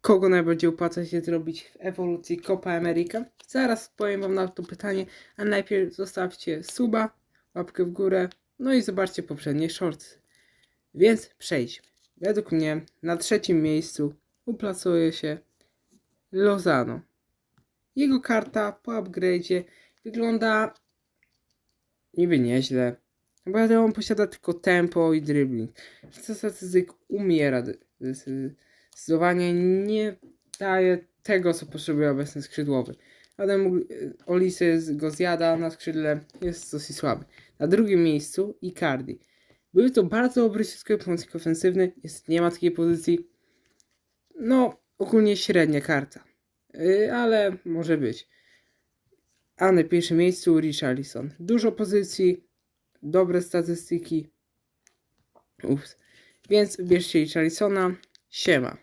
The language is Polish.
kogo najbardziej opłaca się zrobić w ewolucji Copa America? Zaraz odpowiem wam na to pytanie, a najpierw zostawcie suba, łapkę w górę, no i zobaczcie poprzednie shorts. Więc przejdźmy. Według mnie na trzecim miejscu uplasuje się Lozano. Jego karta po upgrade'zie wygląda niby nieźle, bo on posiada tylko tempo i dribbling. Co statystyk umiera zdecydowanie nie daje tego, co potrzebuje obecny skrzydłowy. Ale mógł- Olisy go zjada na skrzydle, jest dosyć słaby. Na drugim miejscu Icardi. Był to bardzo dobry środkowy pomocnik ofensywny, jest, nie ma takiej pozycji. No, ogólnie średnia karta, yy, ale może być. A na pierwszym miejscu Richarlison. Dużo pozycji, dobre statystyki. Ups. Więc bierzcie Richarlisona. Siema.